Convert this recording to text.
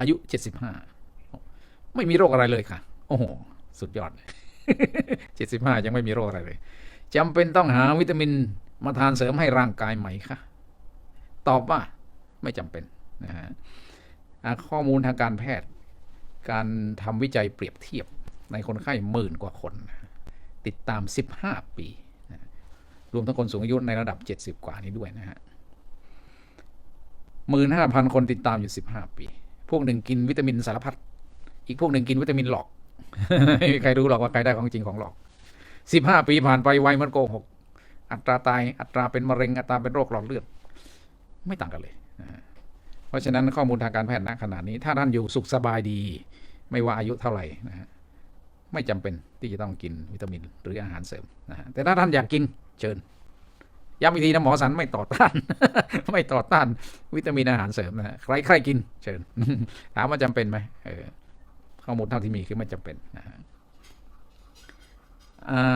อายุเจ็ดสิบห้าไม่มีโรคอะไรเลยค่ะ โอ้โห สุดยอดเจ็ดสิบห้ายังไม่มีโรคอะไรเลยจำเป็นต้องหาวิตามินมาทานเสริมให้ร่างกายไหมคะตอบว่าไม่จำเป็นนะฮะข้อมูลทางการแพทย์ การทำวิจัยเปรียบเทียบในคนไข้หมื่นกว่าคน ติดตาม 15 ปีรวมทั้งคนสูงอายุในระดับ 70 กว่านี้ด้วยนะฮะหมื่นห้าพันคนติดตามอยู่ 15 ปี พวกหนึ่งกินวิตามินสารพัดอีกพวกหนึ่งกินวิตามินหลอกไม่มีใครรู้หรอกว่าใครได้ของจริงของหลอก15ปีผ่านไปไวเหมันโกหกอัตราตายอัตราเป็นมะเร็งอัตราเป็นโรคหลอดเลือดไม่ต่างกันเลย เพราะฉะนั้นข้อมูลทางการแพทย์ณขณะนี้ ถ้าท่านอยู่สุขสบายดี ไม่ว่าอายุเท่าไหร่นะฮะไม่จำเป็นที่จะต้องกินวิตามินหรืออาหารเสริมนะฮะแต่ถ้าท่านอยากกินเชิญ ย้ำอีกทีนะหมอสันไม่ต่อต้าน ไม่ต่อต้านวิตามินอาหารเสริมนะใครใครกิน เชิญ ถามว่าจำเป็นไหมเออข้อมูลเท่าที่มีคือไม่จำเป็นนะฮะอ่า